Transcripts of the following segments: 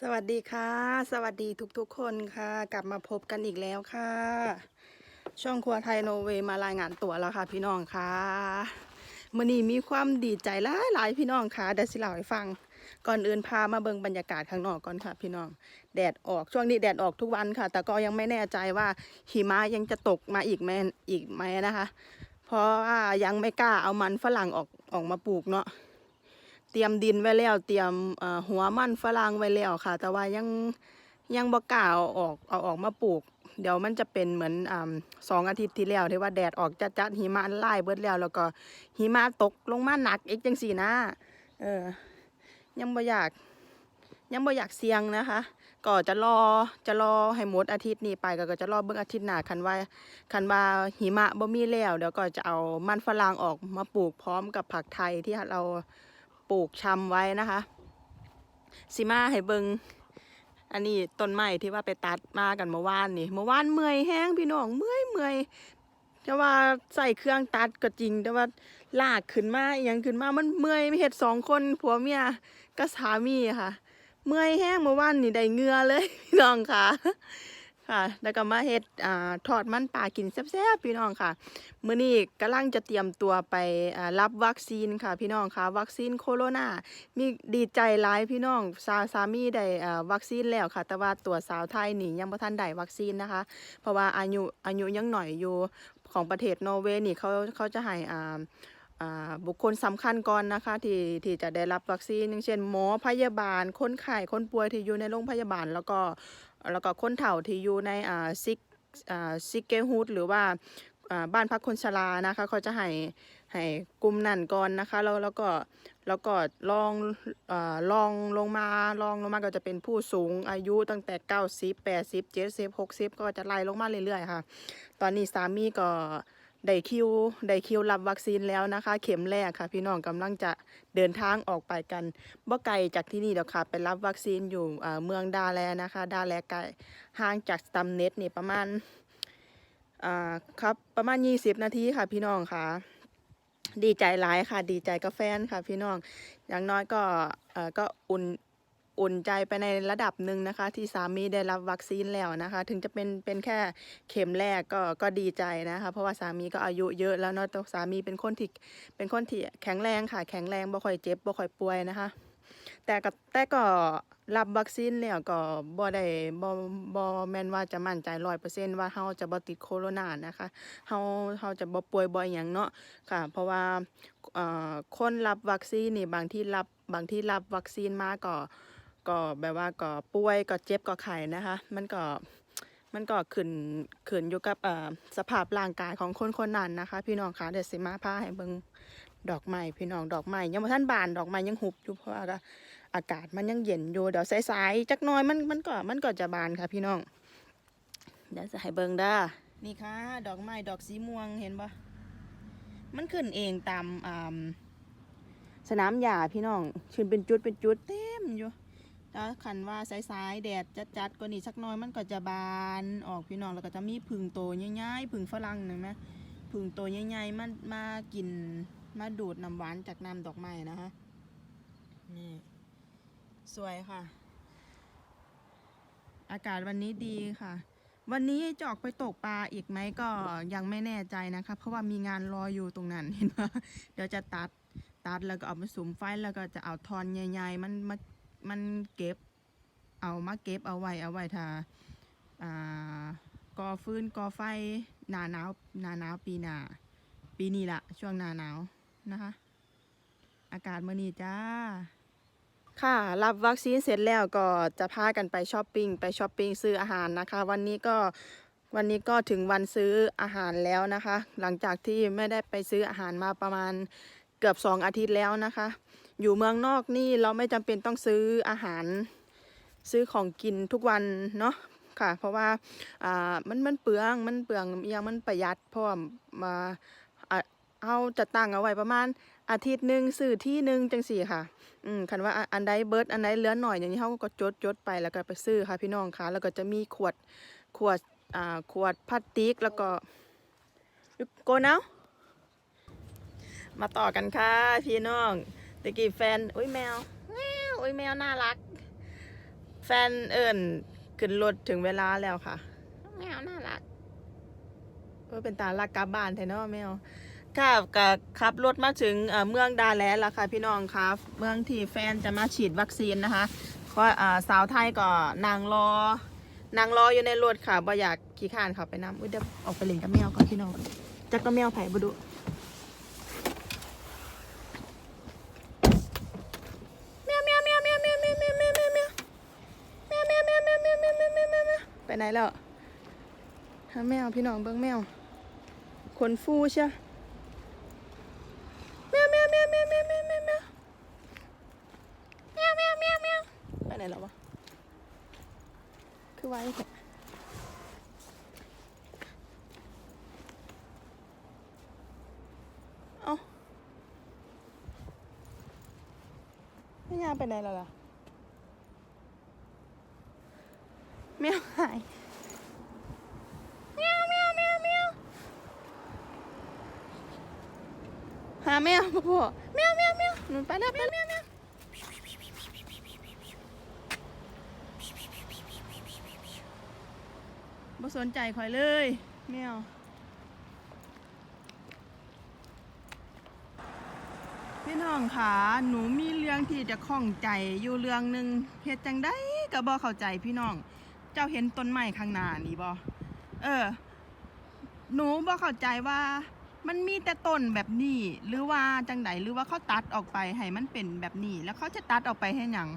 สวัสดีค่ะ สวัสดีทุกๆคนค่ะ กลับมาพบกันอีกแล้วค่ะ ช่องครัวไทยโนเวย์มารายงานตัวแล้วค่ะ พี่น้องค่ะมื่อนี้มีความดีใจหลายหลายพี่น้องค่ะเดี๋ยวสิเล่าให้ฟัง ก่อนอื่นพามาเบิ่งบรรยากาศข้างนอกก่อนค่ะ พี่น้อง แดดออกช่วงนี้แดดออกทุกวันค่ะ แต่ก็ยังไม่แน่ใจว่าหิมะยังจะตกมาอีกไหมอีกไหมนะคะ เพราะว่ายังไม่กล้าเอามันฝรั่งออกออกมาปลูกเนาะ เตรียมดินไว้แล้ว เตรียมหัวมันฝรั่งไว้แล้วค่ะ แต่ว่ายังยังบ่กล้าเอาออกเอาออกมาปลูก เดี๋ยวมันจะเป็นเหมือนอสองอาทิตย์ที่แล้วที่ว่าแดดออกจัดๆหิมะไล่เบิดแล้ว แล้วก็หิมะตกลงมาหนักอีกจังสี่นะเออยังบ่อยาก ยังบ่อยากเสี่ยงนะคะ ก็จะรอจะรอให้หมดอาทิตย์นี้ไปก็จะรอเบิ่งอาทิตย์หน้าคันว่าคันว่าหิมะบ่มีแล้วเดี๋ยวก็จะเอามันฝรั่งออกมาปลูกพร้อมกับผักไทยที่เรา ปลูกชำไว้นะคะสิมาให้เบิงอันนี้ต้นไม้ที่ว่าไปตัดมากันเมื่อวานนี่เมื่อวานเมื่อยแห้งพี่น้องเมื่อยเมื่อยแต่ว่าใส่เครื่องตัดก็จริง แต่ว่าลากขึ้นมาอหยังขึ้นมามันเมื่อยไม่เห็ดสองคนผัวเมียก็สามีค่ะ เมื่อยแห้งเมื่อวานนี่ได้เงือเลยพี่น้องค่ะ ค่ะ แล้วก็มาเฮ็ดอ่าทอดมันปลากินแซ่บๆพี่น้องค่ะ มื้อนี้กำลังจะเตรียมตัวไปอ่ารับวัคซีนค่ะพี่น้องค่ะ วัคซีนโคโรนามีดีใจหลายพี่น้องสาสามีได้อ่าวัคซีนแล้วค่ะ แต่ว่าตัวสาวไทยนี่ยังบ่ทันได้วัคซีนนะคะ เพราะว่าอายุอายุยังหน่อยอยู่ของประเทศนอร์เวย์นี่เขาเขาจะให้อ่าบุคคลสำคัญก่อนนะคะที่ที่จะได้รับวัคซีนอย่างเช่นหมอพยาบาลคนไข้คนป่วยที่อยู่ในโรงพยาบาล แล้วก็ แล้วก็คนเฒ่าที่อยู่ในอ่าซิกอ่าซิกเกฮูดหรือว่าบ้านพักคนชรานะคะเขาจะให้ให้กลุ่มนั่นก่อนนะคะแล้วแล้วก็แล้วก็ลองอลองลงมาลองลงมาก็จะเป็นผู้สูงอายุตั้งแต่90 80 70 60ก็จะไล่ลงมาเรื่อยๆค่ะ ตอนนี้สามีก็ ได้คิวได้คิวรับวัคซีนแล้วนะคะ เข็มแรกค่ะ พี่น้องกำลังจะเดินทางออกไปกันบ่ไกลจากที่นี่เดี๋ยวค่ะ ไปรับวัคซีนอยู่เมืองดาแลนะคะ ดาแลไกลห่างจากสตัมเน็ตนี่ประมาณอ่าครับประมาณ20นาทีค่ะ พี่น้องค่ะ ดีใจหลายค่ะ ดีใจกับแฟนค่ะ พี่น้องอย่างน้อยก็เอ่อก็อุ่น อุ่นใจไปในระดับหนึ่งนะคะ ที่สามีได้รับวัคซีนแล้วนะคะ ถึงจะเป็นเป็นแค่เข็มแรกก็ก็ดีใจนะคะ เพราะว่าสามีก็อายุเยอะแล้วเนาะสามีเป็นคนที่เป็นคนที่แข็งแรงค่ะ แข็งแรงบ่ค่อยเจ็บบ่ค่อยป่วยนะคะ แต่ก็แต่ก็รับวัคซีนแล้วก็บ่ได้บ่บ่แม่นว่าจะมั่นใจร้อยเปอร์เซ็นต์ว่าเฮาจะบ่ติดโคโรนานะคะเฮาเฮาจะบ่ป่วยบ่อหยังเนาะค่ะ เพราะว่าเอ่อคนรับวัคซีนนี่บางที่รับบางที่รับวัคซีนมาก็ ก็แบบว่าก็ป่วยก็เจ็บก็ไข้นะคะ มันก็มันก็ขึ้นขึ้นอยู่กับอ่อสภาพร่างกายของคนคนนั้นนะคะ พี่น้องคะเดี๋ยวสิมาพาให้เบิ่งดอกไม้พี่น้องดอกไม้ยังบ่ทันบานดอกไม้ยังหุบอยู่เพราะว่าอากาศมันยังเย็นอยู่เดี๋ยวสายๆจักน้อยมันมันก็มันก็จะบานค่ะ พี่น้องเดี๋ยวจะให้เบิ่งด้อนี่ค่ะ ดอกไม้ดอกสีม่วงเห็นปะมันขึ้นเองตามอ่าสนามหญ้าพี่น้องขึ้นเป็นจุดเป็นจุดเต็มอยู่ แล้วคันว่าสายๆแดดจัดๆก็นี่สักน้อยมันก็จะบานออกพี่น้องแล้วก็จะมีผึ่งโตใหญ่ๆผึ่งฝรั่งหนึ่งไหมผึ่งโตใหญ่ๆมันมากินมาดูดน้ำหวานจากน้ำดอกไม้นะคะนี่สวยค่ะ อากาศวันนี้ดีค่ะ วันนี้จะออกไปตกปลาอีกไหมก็ยังไม่แน่ใจนะคะ เพราะว่ามีงานรออยู่ตรงนั้นเห็นไหมเดี๋ยวจะตัดตัดแล้วก็เอามาสุมไฟแล้วก็จะเอาทอนใหญ่ๆมันมา มันเก็บ เอามาเก็บเอาไว้เอาไว้ถ้าอ่ากอฟืนกอไฟหนาหนาวหนาหนาวปีหนาปีนี้ละช่วงหนาหนาวนะคะ อากาศมื่อนี้จ้า ค่ะ รับวัคซีนเสร็จแล้วก็จะพากันไปช้อปปิ้งไปช้อปปิ้งซื้ออาหารนะคะ วันนี้ก็วันนี้ก็ถึงวันซื้ออาหารแล้วนะคะ หลังจากที่ไม่ได้ไปซื้ออาหารมาประมาณเกือบสองอาทิตย์แล้วนะคะ อยู่เมืองนอกนี่เราไม่จำเป็นต้องซื้ออาหารซื้อของกินทุกวันเนาะค่ะ เพราะว่าอ่ามันมันเปลืองมันเปลืองยังมันประหยัดพราะว่ามาเอาจะตั้งเอาไว้ประมาณอาทิตย์หนึ่งซื้อที่หนึ่งจังสี่ค่ะ อืมคันว่าอันอันใดเบิร์ดอันใดเหลือหน่อยอย่างนี้เขาก็จดจดไปแล้วก็ไปซื้อค่ะ พี่น้องค่ะ แล้วก็จะมีขวดขวดอ่าขวดพลาสติกแล้วก็โกนเอามาต่อกันค่ะ พี่น้อง ตะกี้แฟนอุ้ยแมวแมวอุ้ยแมวน่ารัก แฟนเอิญขึ้นรถถึงเวลาแล้วค่ะ แมวน่ารักเออเป็นตาลักกลับบ้านแทนเนาะแมวค่ะกับขับรถมาถึงเอ่อเมืองดาแลนแล้วค่ะพี่น้องครับเมืองที่แฟนจะมาฉีดวัคซีนนะคะก็อ่าสาวไทยก็นางรอนางรออยู่ในรถค่ะบ่อยากขี้ข้านเขาไปน้ำอุ้ยเดี๋ยวออกไปเล่นกับแมวก่อนพี่น้องจักก็แมวไผ่บ่ดู ไปไหนแล้วหาแมวพี่น้องเบิ้งแมวขนฟูใช่แมวแมวแมวแมวแมวแมวแมวแมวแมวแมวแมวแมวไปไหนแล้ววะคือไว้แค่เอ้าไม่ยาไปไหนแล้วล่ะ แมวหายแมวแมวแมวแมวหาแมวพ่อพ่อแมวแมวแมวหนูไปแล้วแมวแมวแมวบ่สนใจคอยเลยแมวพี่น้องค่ะหนูมีเรื่องที่จะข้องใจอยู่เรื่องหนึ่งเฮ็ดจังได้ก็บ่เข้าใจพี่น้อง เจ้าเห็นต้นไม้ข้างหน้านี่บ่เออ หนูบ่เข้าใจว่า มันมีแต่ต้นแบบนี้ หรือว่าจังไดหรือว่าเขาตัดออกไปให้มันเป็นแบบนี้ แล้วเขาจะตัดออกไปให้หยัง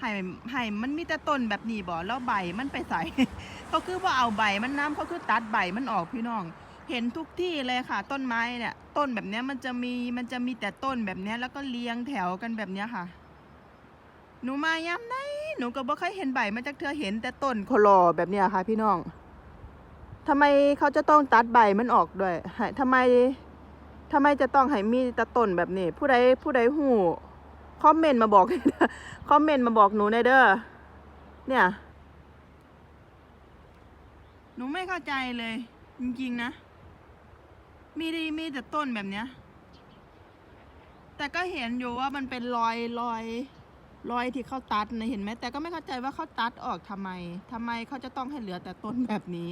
ให้ให้มันมีแต่ต้นแบบนี้บ่แล้วใบมันไปใส่ เขาคือว่าเอาใบมันน้ำเขาคือตัดใบมันออกพี่น้อง เห็นทุกที่เลยค่ะ ต้นไม้เนี่ย ต้นแบบนี้มันจะมีมันจะมีแต่ต้นแบบนี้แล้วก็เรียงแถวกันแบบนี้ค่ะ หนูมายามไหน หนูก็บ่เคยเห็นใบมันจากเธอเห็นแต่ต้นโคลอแบบเนี้ยค่ะ พี่น้องทำไมเขาจะต้องตัดใบมันออกด้วยทำไมทำไมจะต้องให้มีต่ต้นแบบนี้ ผู้ใดผู้ใดหูคอมเมนต์มาบอกคอมเมนต์มาบอกหนูในเด้อเนี่ย หนูไม่เข้าใจเลย จริงๆนะ มีดีมีแต่ต้นแบบเนี้ย แต่ก็เห็นอยู่ว่ามันเป็นรอยรอย รอยที่เขาตัดนะเห็นไหมแต่ก็ไม่เข้าใจว่าเขาตัดออกทำไมทำไมเขาจะต้องให้เหลือแต่ต้นแบบนี้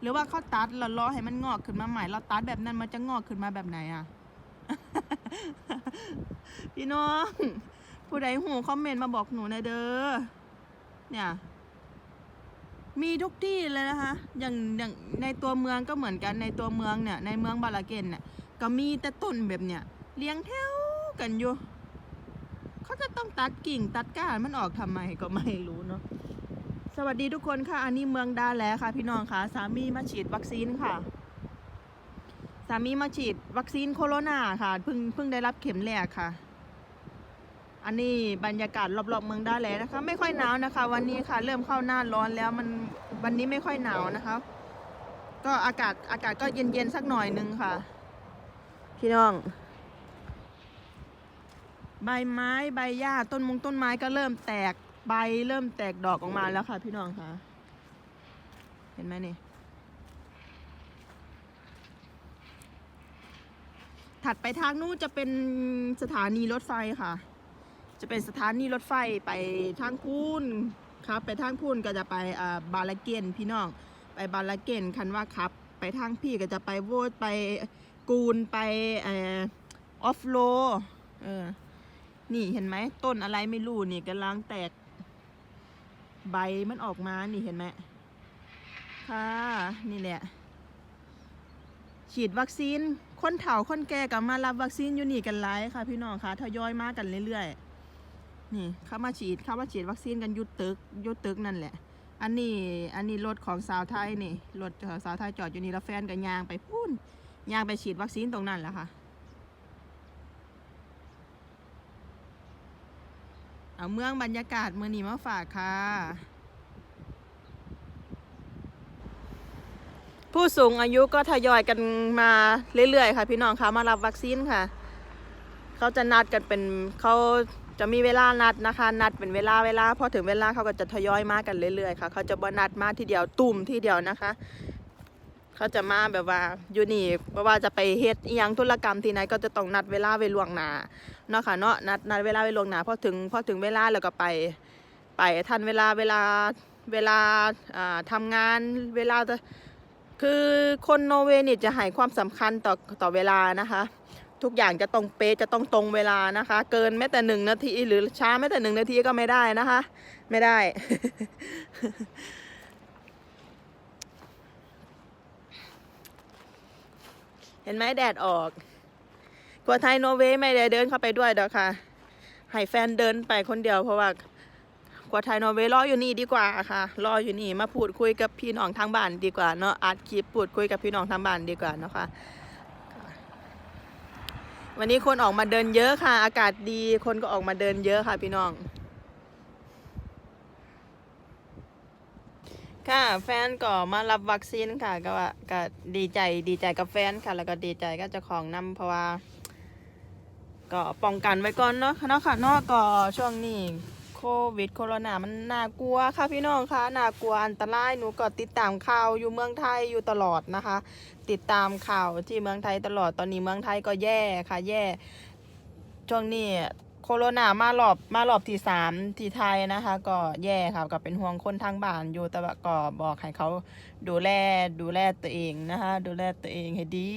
หรือว่าเขาตัดแล้วรอให้มันงอกขึ้นมาใหม่ เราตัดแบบนั้นมันจะงอกขึ้นมาแบบไหนอะพี่น้อง ผู้ใดหูคอมเมนต์มาบอกหนูหนะเด้อเนี่ย มีทุกที่เลยนะคะ อย่างอย่างในตัวเมืองก็เหมือนกันในตัวเมืองเนี่ย ในเมืองบาลาเกนเนี่ยก็มีแต่ต้นแบบเนี่ยเลี้ยงแถวกันอยู่ เขาจะต้องตัดกิ่งตัดก้านมันออกทำไมก็ไม่รู้เนาะสวัสดีทุกคนค่ะ อันนี้เมืองดาแลค่ะ พี่น้องค่ะ สามีมาฉีดวัคซีนค่ะ สามีมาฉีดวัคซีนโคโรนาค่ะเพิ่งเพิ่งได้รับเข็มแรกค่ะ อันนี้บรรยากาศรอบๆเมืองดาแลนะคะ ไม่ค่อยหนาวนะคะ วันนี้ค่ะ เริ่มเข้าหน้าร้อนแล้วมันวันนี้ไม่ค่อยหนาวนะคะ ก็อากาศอากาศก็เย็นๆสักหน่อยนึงค่ะ พี่น้อง ใบไม้ใบหญ้าต้นมงต้นไม้ก็เริ่มแตกใบเริ่มแตกดอกออกมาแล้วค่ะ พี่น้องค่ะ เห็นไหมนี่ ถัดไปทางนู้นจะเป็นสถานีรถไฟค่ะ จะเป็นสถานีรถไฟไปทางพูนครับไปทางพูนก็จะไปอ่าบาลาเกนพี่น้อง ไปบาลาเกนคันว่าครับ ไปทางพี่ก็จะไปโวดไปกูนไปออออฟโลเออ นี่เห็นไหมต้นอะไรไม่รู้นี่กำลังแตก ใบมันออกมานี่เห็นไหมค่ะนี่แหละฉีดวัคซีนคนเฒ่าคนแก่กับมารับวัคซีนอยู่นี่กันหลายค่ะ พี่น้องค่ะทยอยมากันเรื่อยๆนี่เข้ามาฉีดเข้ามาฉีดวัคซีนกันยุดตึกยุดตึกนั่นแหละ อันนี้อันนี้รถของสาวไทยนี่รถสาวไทยจอดอยู่นี่แล้วแฟนกับยางไปพูนยางไปฉีดวัคซีนตรงนั้นแหละค่ะ เอาเมืองบรรยากาศเมืองนี้มาฝากค่ะ ผู้สูงอายุก็ทยอยกันมาเรื่อยๆค่ะ พี่น้องคะมารับวัคซีนค่ะ เขาจะนัดกันเป็นเขาจะมีเวลานัดนะคะ นัดเป็นเวลาเวลาพอถึงเวลาเขาก็จะทยอยมากันเรื่อยๆค่ะ เขาจะบ่นัดมาทีเดียวตุ่มทีเดียวนะคะ เขาจะมาแบบว่าอยู่นี่เพราะว่าจะไปเฮ็ดอหยังธุรกรรมที่ไหนก็จะต้องนัดเวลาไว้ล่วงหน้าเนาะค่ะเนาะนัดนัดเวลาไว้ล่วงหน้าพอถึงพอถึงเวลาแล้วก็ไป ไปทันเวลาเวลาเวลาอ่าทำงานเวลาจะคือคนโนเวนี่จะให้ความสำคัญต่อต่อเวลานะคะ ทุกอย่างจะต้องเป๊ะจะต้องตรงเวลานะคะ เกินแม้แต่หนึ่งนาทีหรือช้าแม้แต่หนึ่งนาทีก็ไม่ได้นะคะ ไม่ได้ ห็นไหมแดดออก กลัวไทยโนเวย์ไม่ได้เดินเข้าไปด้วยดอกค่ะ ให้แฟนเดินไปคนเดียวเพราะว่ากว่าไทยโนเวย์รออยู่นี่ดีกว่าค่ะ รออยู่นี่มาพูดคุยกับพี่น้องทางบ้านดีกว่าเนาะอัดคลิปพูดคุยกับพี่น้องทางบ้านดีกว่าเนาะค่ะวันนี้คนออกมาเดินเยอะค่ะ อากาศดีคนก็ออกมาเดินเยอะค่ะพี่น้อง ค่ะ แฟนก็มารับวัคซีนค่ะ ก็ว่าก็ดีใจดีใจกับแฟนค่ะ แล้วก็ดีใจก็จะของนำเพราะว่า ก็ป้องกันไว้ก่อนเนาะเนาะค่ะเนาะก็ช่วงนี้โควิดโคโรนามันน่ากลัวค่ะพี่น้องค่ะน่ากลัวอันตรายหนูก็ติดตามข่าวอยู่เมืองไทยอยู่ตลอดนะคะ ติดตามข่าวที่เมืองไทยตลอดตอนนี้เมืองไทยก็แย่ค่ะ แย่ ช่วงนี้ โคโรนามารอบมารอบที่สามที่ไทยนะคะ ก็แย่ค่ะก็เป็นห่วงคนทางบ้านอยู่แต่ว่าก็บอกให้เขาดูแลดูแลตัวเองนะคะ ดูแลตัวเองให้ดี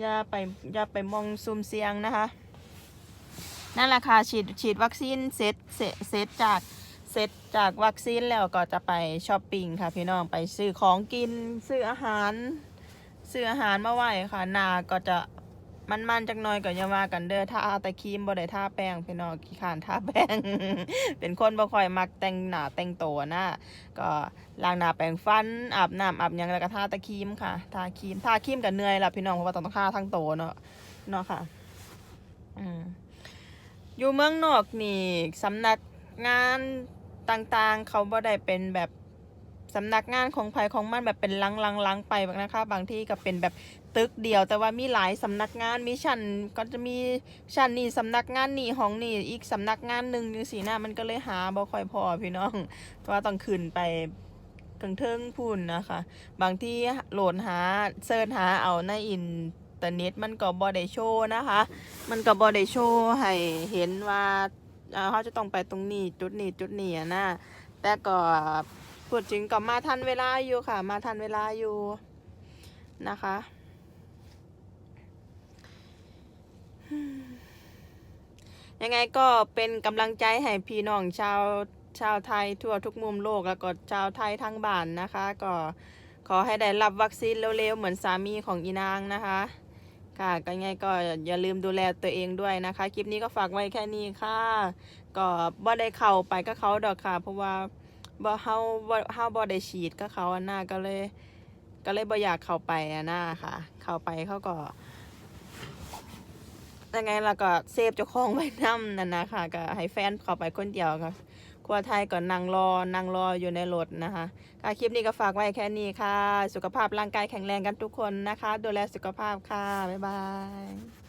อย่าไปอย่าไปมองซุ่มเสียงนะคะนั่นแหละค่ะฉีดฉีดวัคซีนเสร็จเสร็จจากเสร็จจากวัคซีนแล้วก็จะไปช้อปปิ้งค่ะพี่น้องไปซื้อของกินซื้ออาหาร ซื้ออาหารมาไหว้ค่ะนาก็จะ มันๆจักหน่อยก็อย่าว่ากันเด้อถ้าแต่ครีมบ่ได้ทาแป้งพี่น้องขี้ขานทาแป้ง เป็นคนบ่ค่อยมักแต่งหน้าแต่งตัวนะก็ล้างหน้าแปรงฟันอาบน้ำอาบหยังแล้วก็ทาแต่ครีมค่ะทาครีมทาครีมก็เหนื่อยละพี่น้องเพราะว่าต้องทาทั้งตัวเนาะเนาะค่ะอืมอยู่เมืองนอกนี่สำนักงานต่างๆ เขาบ่ได้เป็นแบบสำนักงานของไผของมันแบบเป็นลังๆๆไปนะคะ บางที่ก็เป็นแบบ ตึกเดียว แต่ว่ามีหลายสำนักงานมีชั้นก็จะมีชั้นนี่สำนักงานนี่ห้องนี่อีกสำนักงานหนึ่งจังซี่นะมันก็เลยหาบ่ค่อยพอพี่น้องเพราะว่าต้องขึ้นไปถึงเทิงพุ่นนะคะ บางที่โหลดหาเสิร์ชหาเอาในอินเทอร์เน็ตมันก็บ่ได้โชว์นะคะ มันก็บ่ได้โชว์ให้เห็นว่าเขาจะต้องไปตรงนี้จุดนี้จุดนี้นะแต่ก็พูดจริงก็มาทันเวลาอยู่ค่ะ มาทันเวลาอยู่นะคะ ยังไงก็เป็นกำลังใจให้พี่น้องชาวชาวไทยทั่วทุกมุมโลกแล้วก็ชาวไทยทั้งบ้านนะคะ ก็ขอให้ได้รับวัคซีนเร็วๆเหมือนสามีของอีนางนะคะ ค่ะก็ยังไงก็อย่าลืมดูแลตัวเองด้วยนะคะ คลิปนี้ก็ฝากไว้แค่นี้ค่ะ ก็บ่ได้เข้าไปก็เขาดอกค่ะ เพราะว่าบ่เฮาบ่เฮาบ่ได้ฉีดก็เขาอันน่าก็เลย ก็เลยบ่อยากเข้าไปอันน่าค่ะ เข้าไปเขาก็ ยังไงเราก็เซฟเจ้าของไว้นํนั่นนะคะก็ให้แฟนเข้าไปคนเดียวค่ะครัวไทยก็นั่งรอนั่งรออยู่ในรถนะคะค่ะคลิปนี้ก็ฝากไว้แค่นี้ค่ะ สุขภาพร่างกายแข็งแรงกันทุกคนนะคะ ดูแลสุขภาพค่ะ บ๊ายบาย